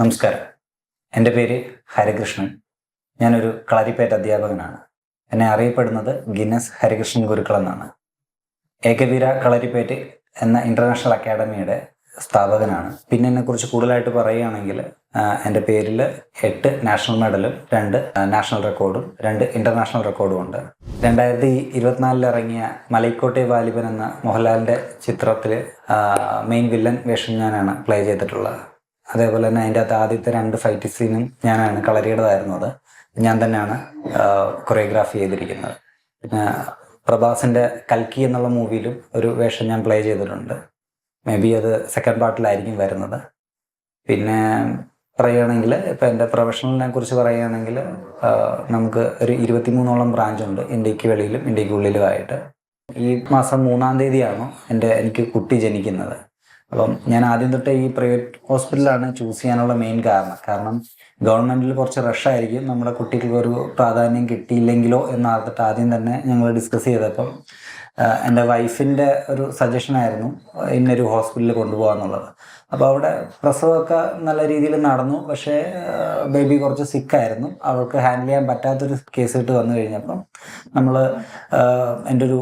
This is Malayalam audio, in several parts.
നമസ്കാരം. എന്റെ പേര് ഹരികൃഷ്ണൻ. ഞാനൊരു കളരിപ്പേറ്റ് അധ്യാപകനാണ്. എന്നെ അറിയപ്പെടുന്നത് ഗിന്നസ് ഹരികൃഷ്ണൻ ഗുരുക്കൾ എന്നാണ് ഏകവീര കളരിപ്പേറ്റ് എന്ന ഇന്റർനാഷണൽ അക്കാഡമിയുടെ സ്ഥാപകനാണ്. പിന്നെ എന്നെക്കുറിച്ച് കൂടുതലായിട്ട് പറയുകയാണെങ്കിൽ എന്റെ പേരിൽ എട്ട് നാഷണൽ മെഡലും രണ്ട് നാഷണൽ റെക്കോർഡും രണ്ട് ഇന്റർനാഷണൽ റെക്കോർഡും ഉണ്ട്. രണ്ടായിരത്തി ഇരുപത്തിനാലിൽ ഇറങ്ങിയ മലൈക്കോട്ടെ വാലിബൻ എന്ന മോഹൻലാലിന്റെ ചിത്രത്തിൽ മെയിൻ വില്ലൻ വേഷം ഞാനാണ് പ്ലേ ചെയ്തിട്ടുള്ളത്. അതേപോലെ തന്നെ അതിന്റെ അകത്ത് ആദ്യത്തെ രണ്ട് ഫൈറ്റ് സീനും ഞാനാണ് കളരിയുടേതായിരുന്നത് ഞാൻ തന്നെയാണ് കൊറിയോഗ്രാഫി ചെയ്തിരിക്കുന്നത്. പിന്നെ പ്രഭാസിന്റെ കൽക്കി എന്നുള്ള മൂവിയിലും ഒരു വേഷം ഞാൻ പ്ലേ ചെയ്തിട്ടുണ്ട്. മേ ബി അത് സെക്കൻഡ് പാർട്ടിലായിരിക്കും വരുന്നത്. പിന്നെ പറയുകയാണെങ്കിൽ ഇപ്പം എന്റെ പ്രൊഫഷണലിനെ കുറിച്ച് പറയുകയാണെങ്കിൽ നമുക്ക് ഒരു ഇരുപത്തിമൂന്നോളം ബ്രാഞ്ച് ഉണ്ട് ഇന്ത്യയ്ക്ക് വെളിയിലും ഇന്ത്യയ്ക്ക് ഉള്ളിലുമായിട്ട് ഈ മാസം മൂന്നാം തീയതിയാണ് എന്റെ എനിക്ക് കുട്ടി ജനിക്കുന്നത്. അപ്പം ഞാൻ ആദ്യം തൊട്ടേ ഈ പ്രൈവറ്റ് ഹോസ്പിറ്റലാണ് ചൂസ് ചെയ്യാനുള്ള മെയിൻ കാരണം. കാരണം ഗവൺമെന്റിൽ കുറച്ച് റഷായിരിക്കും നമ്മുടെ കുട്ടികൾക്ക് ഒരു പ്രാധാന്യം കിട്ടിയില്ലെങ്കിലോ എന്നാർത്തിട്ട് ആദ്യം തന്നെ ഞങ്ങൾ ഡിസ്കസ് ചെയ്തപ്പം എന്റെ വൈഫിന്റെ ഒരു സജഷനായിരുന്നു ഇന്നൊരു ഹോസ്പിറ്റലിൽ കൊണ്ടുപോകാന്നുള്ളത്. അപ്പോൾ അവിടെ പ്രസവമൊക്കെ നല്ല രീതിയിൽ നടന്നു. പക്ഷേ ബേബി കുറച്ച് സിക്കായിരുന്നു. അവൾക്ക് ഹാൻഡിൽ ചെയ്യാൻ പറ്റാത്തൊരു കേസ് ഇട്ട് വന്നു കഴിഞ്ഞപ്പം നമ്മൾ എന്റെ ഒരു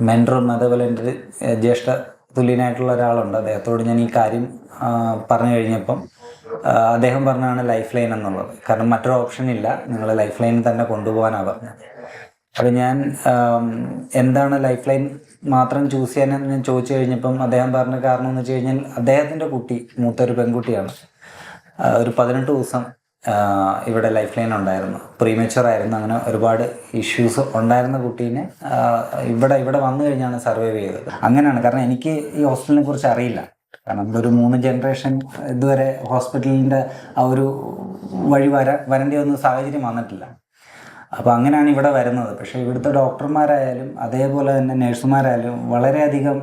മെന്ററും അതേപോലെ എന്റെ ഒരു ജ്യേഷ്ഠ തുല്യനായിട്ടുള്ള ഒരാളുണ്ട്. അദ്ദേഹത്തോട് ഞാൻ ഈ കാര്യം പറഞ്ഞു കഴിഞ്ഞപ്പം അദ്ദേഹം പറഞ്ഞാണ് ലൈഫ് ലൈൻ എന്നുള്ളത്. കാരണം മറ്റൊരു ഓപ്ഷൻ ഇല്ല. നിങ്ങൾ ലൈഫ് ലൈനിൽ തന്നെ കൊണ്ടുപോകാനാണ് പറഞ്ഞത്. അപ്പം ഞാൻ എന്താണ് ലൈഫ് ലൈൻ മാത്രം ചൂസ് ചെയ്യാനെന്ന് ഞാൻ ചോദിച്ചു കഴിഞ്ഞപ്പം അദ്ദേഹം പറഞ്ഞ കാരണം എന്ന് വെച്ച് കഴിഞ്ഞാൽ അദ്ദേഹത്തിന്റെ കുട്ടി മൂത്തൊരു പെൺകുട്ടിയാണ്. ഒരു പതിനെട്ട് ദിവസം ഇവിടെ ലൈഫ് ലൈൻ ഉണ്ടായിരുന്നു. പ്രീമച്ചുവർ ആയിരുന്നു. അങ്ങനെ ഒരുപാട് ഇഷ്യൂസ് ഉണ്ടായിരുന്ന കുട്ടീനെ ഇവിടെ ഇവിടെ വന്നു കഴിഞ്ഞാണ് സർവൈവ് ചെയ്തത്. അങ്ങനെയാണ്. കാരണം എനിക്ക് ഈ ഹോസ്പിറ്റലിനെ കുറിച്ച് അറിയില്ല. കാരണം ഒരു മൂന്ന് ജനറേഷൻ ഇതുവരെ ഹോസ്പിറ്റലിന്റെ ആ ഒരു വഴി വര വരേണ്ടി വന്ന സാഹചര്യം വന്നിട്ടില്ല. അപ്പോൾ അങ്ങനെയാണ് ഇവിടെ വരുന്നത്. പക്ഷേ ഇവിടുത്തെ ഡോക്ടർമാരായാലും അതേപോലെ തന്നെ നേഴ്സുമാരായാലും വളരെയധികം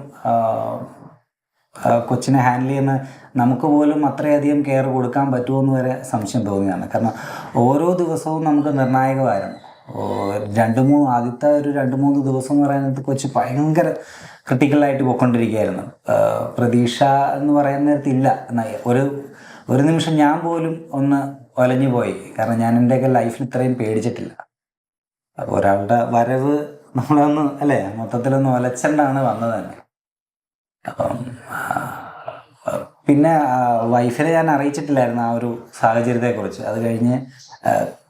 കൊച്ചിനെ ഹാൻഡിൽ ചെയ്യുന്ന നമുക്ക് പോലും അത്രയധികം കെയർ കൊടുക്കാൻ പറ്റുമെന്ന് വരെ സംശയം തോന്നിയാണ് കാരണം ഓരോ ദിവസവും നമുക്ക് നിർണായകമായിരുന്നു രണ്ട് മൂന്ന് ആദ്യത്തെ ഒരു രണ്ട് മൂന്ന് ദിവസം എന്ന് പറയുന്നത് കൊച്ച് ഭയങ്കര ക്രിട്ടിക്കലായിട്ട് പോയിക്കൊണ്ടിരിക്കുകയായിരുന്നു. പ്രതീക്ഷ എന്ന് പറയുന്ന നേരത്തില്ല എന്നാ ഒരു ഒരു നിമിഷം ഞാൻ പോലും ഒന്ന് ഒലഞ്ഞു പോയി കാരണം ഞാൻ എന്റെയൊക്കെ ലൈഫിൽ ഇത്രയും പേടിച്ചിട്ടില്ല. അപ്പോൾ ഒരാളുടെ വരവ് നമ്മളൊന്ന് അല്ലേ? മൊത്തത്തിലൊന്ന് ഒലച്ചണ്ടാണ് വന്നത് തന്നെ. അപ്പം പിന്നെ വൈഫിനെ ഞാൻ അറിയിച്ചിട്ടില്ലായിരുന്നു ആ ഒരു സാഹചര്യത്തെക്കുറിച്ച്. അത് കഴിഞ്ഞ്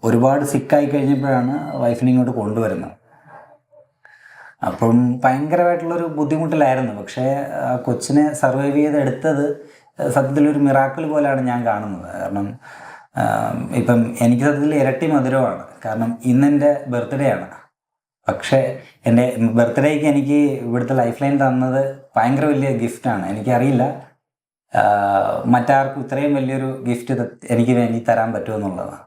ഒരുപാട് സിക്കായി കഴിഞ്ഞപ്പോഴാണ് വൈഫിനെ ഇങ്ങോട്ട് കൊണ്ടുവരുന്നത്. അപ്പം ഭയങ്കരമായിട്ടുള്ളൊരു ബുദ്ധിമുട്ടിലായിരുന്നു. പക്ഷേ കൊച്ചിനെ സർവൈവ് ചെയ്തെടുത്തത് സത്യത്തിലൊരു മിറാക്കിൾ പോലെയാണ് ഞാൻ കാണുന്നത്. കാരണം ഇപ്പം എനിക്ക് സത്യത്തിൽ ഇരട്ടി മധുരമാണ്. കാരണം ഇന്നെന്റെ ബർത്ത്ഡേ ആണ് പക്ഷേ എന്റെ ബർത്ത്ഡേക്ക് എനിക്ക് ഇവിടുത്തെ ലൈഫ് ലൈൻ തന്നത് ഭയങ്കര വലിയ ഗിഫ്റ്റാണ്. എനിക്കറിയില്ല മറ്റാർക്കും ഇത്രയും വലിയൊരു ഗിഫ്റ്റ് എനിക്ക് വേണ്ടി തരാൻ പറ്റുമെന്നുള്ളതാണ്.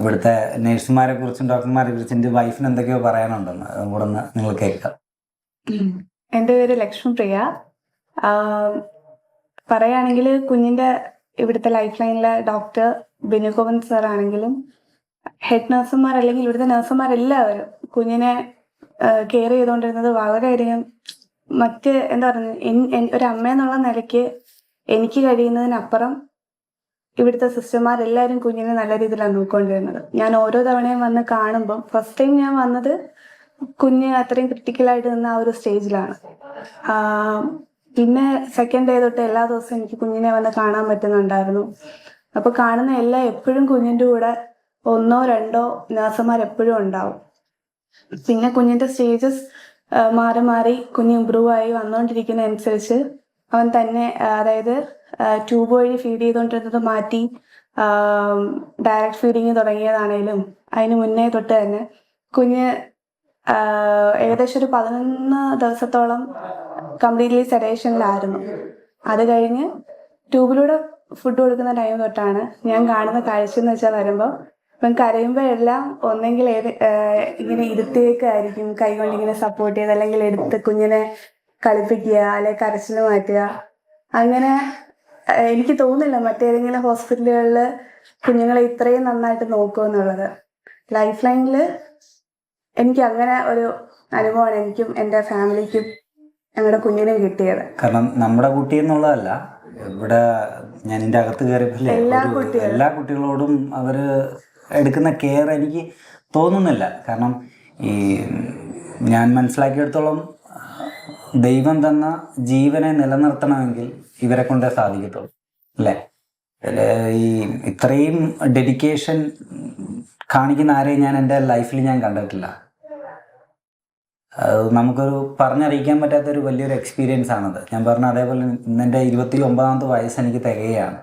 ഇവിടുത്തെ നഴ്സുമാരെ കുറിച്ചും ഡോക്ടർമാരെ കുറിച്ചും എന്റെ വൈഫിന് എന്തൊക്കെയോ പറയാനുണ്ടെന്ന് കൂടെ നിങ്ങൾ കേൾക്കാം. എന്റെ പേര് ലക്ഷ്മിപ്രിയ പ്രിയ. പറയുകയാണെങ്കിൽ കുഞ്ഞിന്റെ ഇവിടുത്തെ ലൈഫ് ലൈനിലെ ഡോക്ടർ ബിനുഗോപന് സാർ ആണെങ്കിലും ഹെഡ് നഴ്സുമാർ അല്ലെങ്കിൽ ഇവിടുത്തെ നഴ്സുമാരെല്ലാവരും കുഞ്ഞിനെ കെയർ ചെയ്തുകൊണ്ടിരുന്നത് വളരെയധികം മറ്റ് എന്താ പറയുന്നത് ഒരു അമ്മ എന്നുള്ള നിലയ്ക്ക് എനിക്ക് കഴിയുന്നതിനപ്പുറം ഇവിടുത്തെ സിസ്റ്റർമാരെല്ലാവരും കുഞ്ഞിനെ നല്ല രീതിയിലാണ് നോക്കിക്കൊണ്ടിരുന്നത്. ഞാൻ ഓരോ തവണയും വന്ന് കാണുമ്പം ഫസ്റ്റ് ടൈം ഞാൻ വന്നത് കുഞ്ഞ് അത്രയും ക്രിട്ടിക്കലായിട്ട് നിന്ന ആ ഒരു സ്റ്റേജിലാണ് പിന്നെ സെക്കൻഡ് ഡേ തൊട്ട് എല്ലാ ദിവസവും എനിക്ക് കുഞ്ഞിനെ വന്ന് കാണാൻ പറ്റുന്നുണ്ടായിരുന്നു. അപ്പൊ കാണുന്ന എല്ലാ എപ്പോഴും കുഞ്ഞിന്റെ കൂടെ ഒന്നോ രണ്ടോ നഴ്സുമാർ എപ്പോഴും ഉണ്ടാവും. പിന്നെ കുഞ്ഞിന്റെ സ്റ്റേജസ് മാറി മാറി കുഞ്ഞ് ഇമ്പ്രൂവ് ആയി വന്നുകൊണ്ടിരിക്കുന്ന അനുസരിച്ച് അവൻ തന്നെ അതായത് ട്യൂബ് വഴി ഫീഡ് ചെയ്തുകൊണ്ടിരുന്നത് മാറ്റി ഡയറക്റ്റ് ഫീഡിങ് തുടങ്ങിയതാണേലും അതിന് മുന്നേ തൊട്ട് തന്നെ കുഞ്ഞ് ഏകദേശം ഒരു പതിനൊന്ന് ദിവസത്തോളം കംപ്ലീറ്റ്ലി സെഡേഷനിലായിരുന്നു. അത് കഴിഞ്ഞ് ട്യൂബിലൂടെ ഫുഡ് കൊടുക്കുന്ന ടൈം തൊട്ടാണ് ഞാൻ കാണുന്ന കാഴ്ച എന്ന് വെച്ചാൽ വരുമ്പോൾ ഇപ്പം കരയുമ്പോൾ എല്ലാം ഒന്നെങ്കിൽ ഏത് ഇങ്ങനെ ഇരുത്തേക്കായിരിക്കും കൈകൊണ്ട് ഇങ്ങനെ സപ്പോർട്ട് ചെയ്ത് അല്ലെങ്കിൽ എടുത്ത് കുഞ്ഞിനെ കളിപ്പിക്കുക അല്ലെങ്കിൽ കരച്ചിൽ മാറ്റുക. അങ്ങനെ എനിക്ക് തോന്നില്ല മറ്റേതെങ്കിലും ഹോസ്പിറ്റലുകളിൽ കുഞ്ഞുങ്ങളെ ഇത്രയും നന്നായിട്ട് നോക്കുമെന്നുള്ളത് ലൈഫ് ലൈനിൽ എനിക്ക് അങ്ങനെ ഒരു അനുഭവമാണ്. എനിക്കും എന്റെ ഫാമിലിക്കും ഞങ്ങളുടെ കുഞ്ഞിനെ കിട്ടിയത്. കാരണം നമ്മുടെ കുട്ടി എന്നുള്ളതല്ല ഇവിടെ ഞാൻ എന്റെ അകത്ത് കയറിയപ്പോൾ എല്ലാ കുട്ടികളും. എല്ലാ കുട്ടികളോടും അവർ എടുക്കുന്ന കെയർ എനിക്ക് തോന്നുന്നില്ല. കാരണം ഈ ഞാൻ മനസ്സിലാക്കിയെടുത്തോളം ദൈവം തന്ന ജീവനെ നിലനിർത്തണമെങ്കിൽ ഇവരെ കൊണ്ടേ സാധിക്കത്തുള്ളൂ. അല്ലേ? ഈ ഇത്രയും ഡെഡിക്കേഷൻ കാണിക്കുന്ന ആരെയും ഞാൻ എന്റെ ലൈഫിൽ ഞാൻ കണ്ടിട്ടില്ല. അത് നമുക്കൊരു പറഞ്ഞറിയിക്കാൻ പറ്റാത്തൊരു വലിയൊരു എക്സ്പീരിയൻസ് ആണത്. ഞാൻ പറഞ്ഞ അതേപോലെ ഇന്നെന്റെ ഇരുപത്തി ഒമ്പതാമത്തെ വയസ്സ് എനിക്ക് തികയാണ്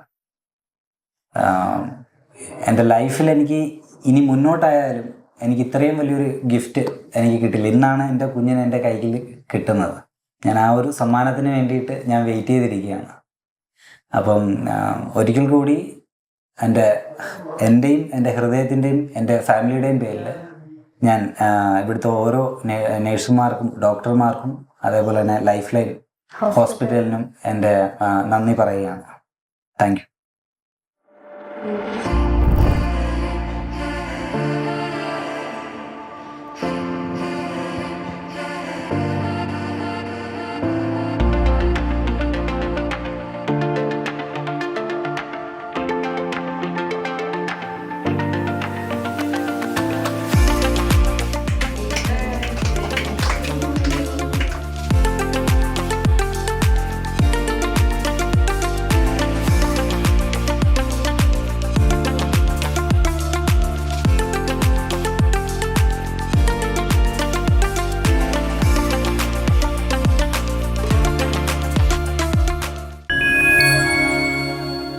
എന്റെ ലൈഫിൽ എനിക്ക് ഇനി മുന്നോട്ടായാലും എനിക്ക് ഇത്രയും വലിയൊരു ഗിഫ്റ്റ് എനിക്ക് കിട്ടില്ല. ഇന്നാണ് എന്റെ കുഞ്ഞിന് എന്റെ കയ്യിൽ കിട്ടുന്നത്. ഞാൻ ആ ഒരു സമ്മാനത്തിന് വേണ്ടിയിട്ട് ഞാൻ വെയിറ്റ് ചെയ്തിരിക്കുകയാണ്. അപ്പം ഒരിക്കൽ കൂടി എന്റെ എന്റെയും എന്റെ ഹൃദയത്തിന്റെയും എന്റെ ഫാമിലിയുടെയും പേരിൽ ഞാൻ ഇവിടുത്തെ ഓരോ നേഴ്സുമാർക്കും ഡോക്ടർമാർക്കും അതേപോലെ തന്നെ ലൈഫ് ലൈൻ ഹോസ്പിറ്റലിനും എന്റെ നന്ദി പറയുകയാണ്. Thank you.